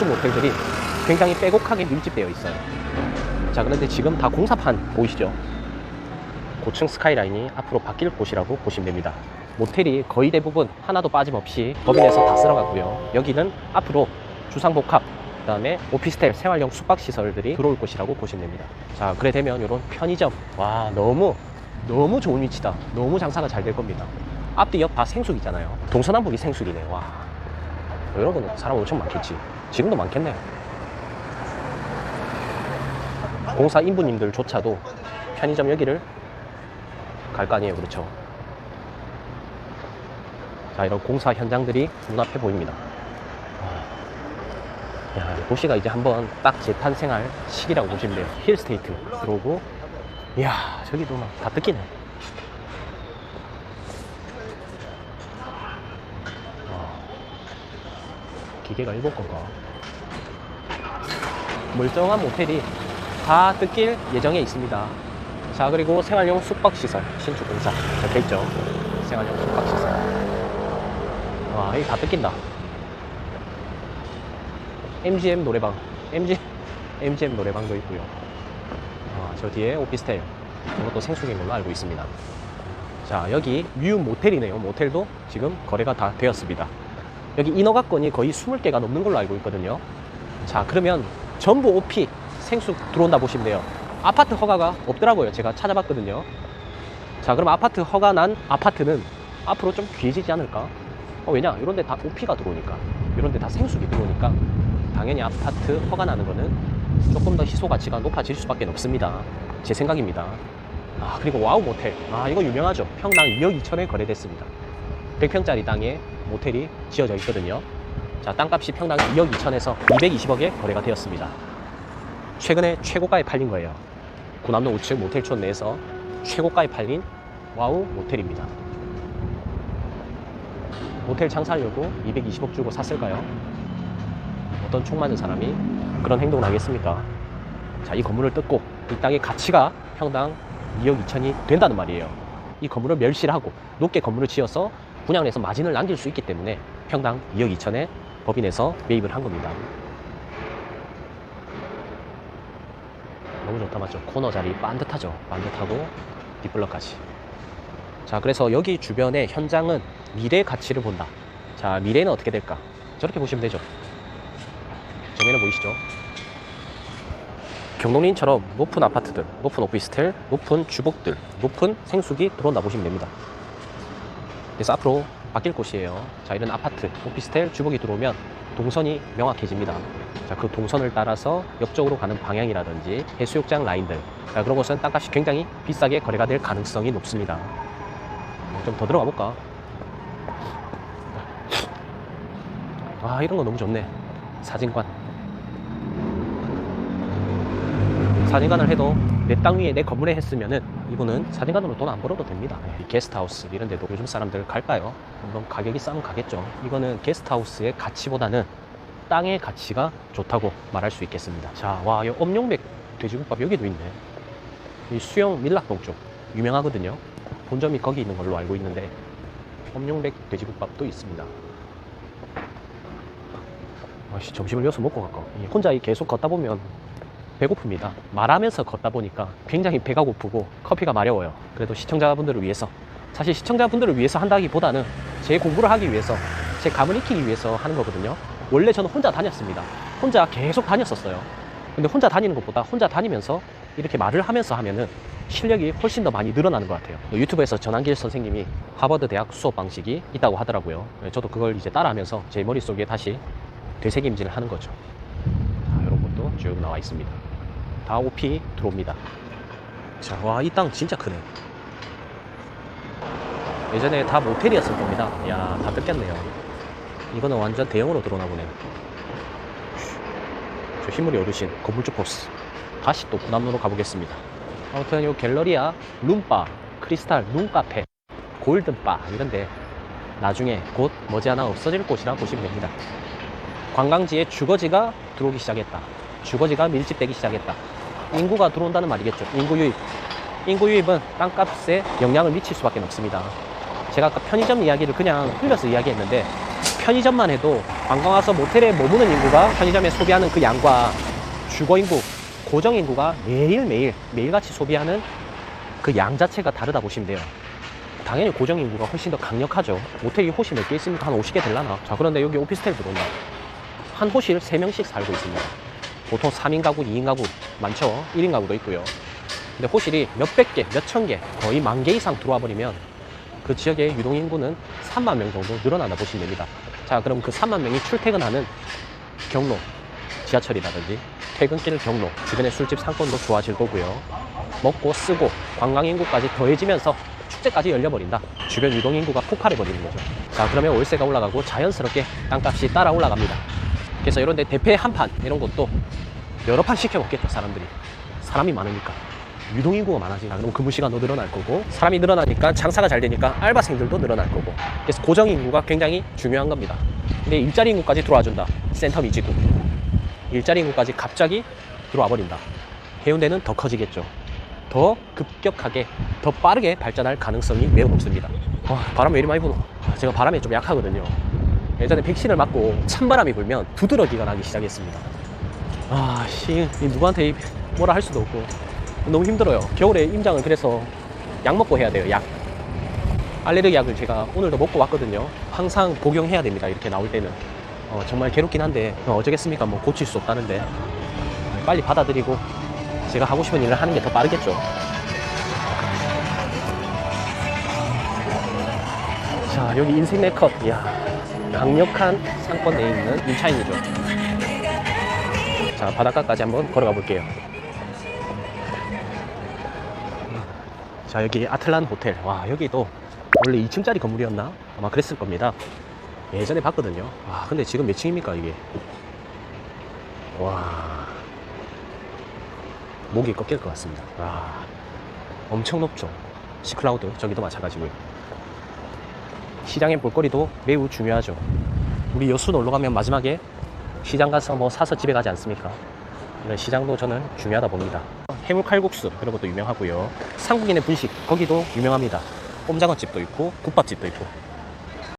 신축 모텔들이 굉장히 빼곡하게 밀집되어 있어요. 자, 그런데 지금 다 공사판 보이시죠? 고층 스카이라인이 앞으로 바뀔 곳이라고 보시면 됩니다. 모텔이 거의 대부분 하나도 빠짐없이 법인에서 다 쓸어가고요. 여기는 앞으로 주상복합, 그 다음에 오피스텔, 생활형 숙박시설들이 들어올 곳이라고 보시면 됩니다. 자, 그래 되면 이런 편의점. 와, 너무, 너무 좋은 위치다. 너무 장사가 잘 될 겁니다. 앞뒤 옆 다 생숙이잖아요. 동서남북이 생숙이네. 와. 거는 사람 엄청 많겠지. 지금도 많겠네요. 공사 인부님들조차도 편의점 여기를 갈 거 아니에요. 그렇죠? 자, 이런 공사 현장들이 눈앞에 보입니다. 와. 야, 도시가 이제 한번 딱 재탄생할 시기라고 보시면 돼요. 힐스테이트 들어오고, 이야, 저기도 막 다 뜯기네. 기계가 일본 건가? 멀쩡한 모텔이 다 뜯길 예정에 있습니다. 자, 그리고 생활용 숙박시설, 신축 공사 적혀있죠. 생활용 숙박시설. 와, 이거 다 뜯긴다. MGM 노래방, MG, MGM 노래방도 있고요. 아, 저 뒤에 오피스텔, 이것도 생수인 걸로 알고 있습니다. 자, 여기 뮤 모텔이네요. 모텔도 지금 거래가 다 되었습니다. 여기 인허가건이 거의 20개가 넘는 걸로 알고 있거든요. 자, 그러면 전부 OP 생수 들어온다 보시면 돼요. 아파트 허가가 없더라고요. 제가 찾아봤거든요. 자, 그럼 아파트 허가 난 아파트는 앞으로 좀 귀해지지 않을까? 어, 왜냐? 이런 데 다 OP가 들어오니까. 이런 데 다 생수기 들어오니까. 당연히 아파트 허가 나는 거는 조금 더 희소 가치가 높아질 수밖에 없습니다. 제 생각입니다. 아, 그리고 와우 모텔. 아, 이거 유명하죠. 평당 2억 2천에 거래됐습니다. 100평짜리 땅에 모텔이 지어져 있거든요. 자, 땅값이 평당 2억 2천에서 220억에 거래가 되었습니다. 최근에 최고가에 팔린 거예요. 구남로 우측 모텔촌 내에서 최고가에 팔린 와우 모텔입니다. 모텔 창사하려고 220억 주고 샀을까요? 어떤 총 맞은 사람이 그런 행동을 하겠습니까? 자, 이 건물을 뜯고 이 땅의 가치가 평당 2억 2천이 된다는 말이에요. 이 건물을 멸시를 하고 높게 건물을 지어서 분양을 해서 마진을 남길 수 있기 때문에 평당 2억 2천에 법인에서 매입을 한 겁니다. 너무 좋다 맞죠? 코너 자리 반듯하죠? 반듯하고 뒷블럭까지. 자, 그래서 여기 주변의 현장은 미래 가치를 본다. 자, 미래는 어떻게 될까? 저렇게 보시면 되죠. 정면에 보이시죠? 경동린처럼 높은 아파트들, 높은 오피스텔, 높은 주복들, 높은 생수기 들어온다 보시면 됩니다. 그래서 앞으로 바뀔 곳이에요. 자, 이런 아파트, 오피스텔, 주복이 들어오면 동선이 명확해집니다. 자, 그 동선을 따라서 옆쪽으로 가는 방향이라든지 해수욕장 라인들, 자, 그런 곳은 땅값이 굉장히 비싸게 거래가 될 가능성이 높습니다. 좀 더 들어가 볼까? 아, 이런 거 너무 좋네. 사진관. 사진관을 해도 내 땅 위에 내 건물에 했으면은 이분은 사진관으로 돈 안 벌어도 됩니다. 이 게스트하우스 이런 데도 요즘 사람들 갈까요? 물론 가격이 싸면 가겠죠. 이거는 게스트하우스의 가치보다는 땅의 가치가 좋다고 말할 수 있겠습니다. 자, 와, 이 엄룡백 돼지국밥 여기도 있네. 이 수영 밀락동 쪽 유명하거든요. 본점이 거기 있는 걸로 알고 있는데 엄룡백 돼지국밥도 있습니다. 아씨 점심을 여기서 먹고 갈까? 이 혼자 이 계속 걷다 보면 배고픕니다. 말하면서 걷다 보니까 굉장히 배가 고프고 커피가 마려워요. 그래도 시청자분들을 위해서 사실 시청자분들을 위해서 한다기보다는 제 공부를 하기 위해서 제 감을 익히기 위해서 하는 거거든요. 원래 저는 혼자 다녔습니다. 혼자 계속 다녔었어요. 근데 혼자 다니는 것보다 혼자 다니면서 이렇게 말을 하면서 하면은 실력이 훨씬 더 많이 늘어나는 것 같아요. 유튜브에서 전한길 선생님이 하버드 대학 수업 방식이 있다고 하더라고요. 네, 저도 그걸 이제 따라하면서 제 머릿속에 다시 되새김질을 하는 거죠. 자, 이런 것도 쭉 나와 있습니다. 다 OP 들어옵니다. 자, 와, 이 땅 진짜 크네. 예전에 다 모텔이었을 겁니다. 야, 다 뜯겼네요. 이거는 완전 대형으로 들어오나 보네요. 저 흰물이 어르신, 건물주 포스. 다시 또 구남로로 가보겠습니다. 아무튼 요 갤러리아, 룸바, 크리스탈, 룸카페, 골든바 이런데 나중에 곧 머지않아 없어질 곳이라 보시면 됩니다. 관광지에 주거지가 들어오기 시작했다. 주거지가 밀집되기 시작했다. 인구가 들어온다는 말이겠죠. 인구 유입. 인구 유입은 땅값에 영향을 미칠 수밖에 없습니다. 제가 아까 편의점 이야기를 그냥 흘려서 이야기했는데 편의점만 해도 관광 와서 모텔에 머무는 인구가 편의점에 소비하는 그 양과 주거 인구, 고정 인구가 매일매일, 매일같이 소비하는 그 양 자체가 다르다 보시면 돼요. 당연히 고정 인구가 훨씬 더 강력하죠. 모텔이 호실 몇 개 있습니까? 한 50개 될라나? 자, 그런데 여기 오피스텔 들어온다. 한 호실 3명씩 살고 있습니다. 보통 3인 가구, 2인 가구 많죠? 1인 가구도 있고요. 근데 호실이 몇백 개, 몇천 개, 거의 만 개 이상 들어와 버리면 그 지역의 유동 인구는 3만 명 정도 늘어난다 보시면 됩니다. 자, 그럼 그 3만 명이 출퇴근하는 경로, 지하철이라든지 퇴근길 경로, 주변의 술집 상권도 좋아질 거고요. 먹고 쓰고 관광 인구까지 더해지면서 축제까지 열려버린다. 주변 유동 인구가 폭발해 버리는 거죠. 자, 그러면 월세가 올라가고 자연스럽게 땅값이 따라 올라갑니다. 그래서 이런 데 대패 한 판 이런 것도 여러 판 시켜 먹겠죠 사람들이. 사람이 많으니까. 유동 인구가 많아지니까 그럼 근무 시간도 늘어날 거고 사람이 늘어나니까 장사가 잘 되니까 알바생들도 늘어날 거고 그래서 고정 인구가 굉장히 중요한 겁니다. 근데 일자리 인구까지 들어와 준다. 센터 미지구. 일자리 인구까지 갑자기 들어와 버린다. 해운대는 더 커지겠죠. 더 급격하게, 더 빠르게 발전할 가능성이 매우 높습니다. 와, 바람 왜 이리 많이 부노? 아, 제가 바람에 좀 약하거든요. 예전에 백신을 맞고 찬바람이 불면 두드러기가 나기 시작했습니다. 아, 씨, 이 누구한테 이- 뭐라 할 수도 없고 너무 힘들어요. 겨울에 임장은 그래서 약 먹고 해야 돼요. 약. 알레르기 약을 제가 오늘도 먹고 왔거든요. 항상 복용해야 됩니다. 이렇게 나올 때는. 어, 정말 괴롭긴 한데 어, 어쩌겠습니까? 뭐 고칠 수 없다는데 빨리 받아들이고 제가 하고 싶은 일을 하는 게 더 빠르겠죠. 자, 여기 인생 네컷. 이야, 강력한 상권 내에 있는 임차인이죠. 자, 바닷가까지 한번 걸어가 볼게요. 자, 여기 아틀란 호텔. 와, 여기도 원래 2층짜리 건물이었나? 아마 그랬을 겁니다. 예전에 봤거든요. 와, 근데 지금 몇 층입니까, 이게? 와. 목이 꺾일 것 같습니다. 와. 엄청 높죠. 시클라우드, 저기도 마찬가지고요. 시장의 볼거리도 매우 중요하죠. 우리 여수 놀러 가면 마지막에 시장 가서 뭐 사서 집에 가지 않습니까? 이런 시장도 저는 중요하다 봅니다. 해물 칼국수 그런 것도 유명하고요. 삼국인의 분식 거기도 유명합니다. 꼼장어집도 있고 국밥집도 있고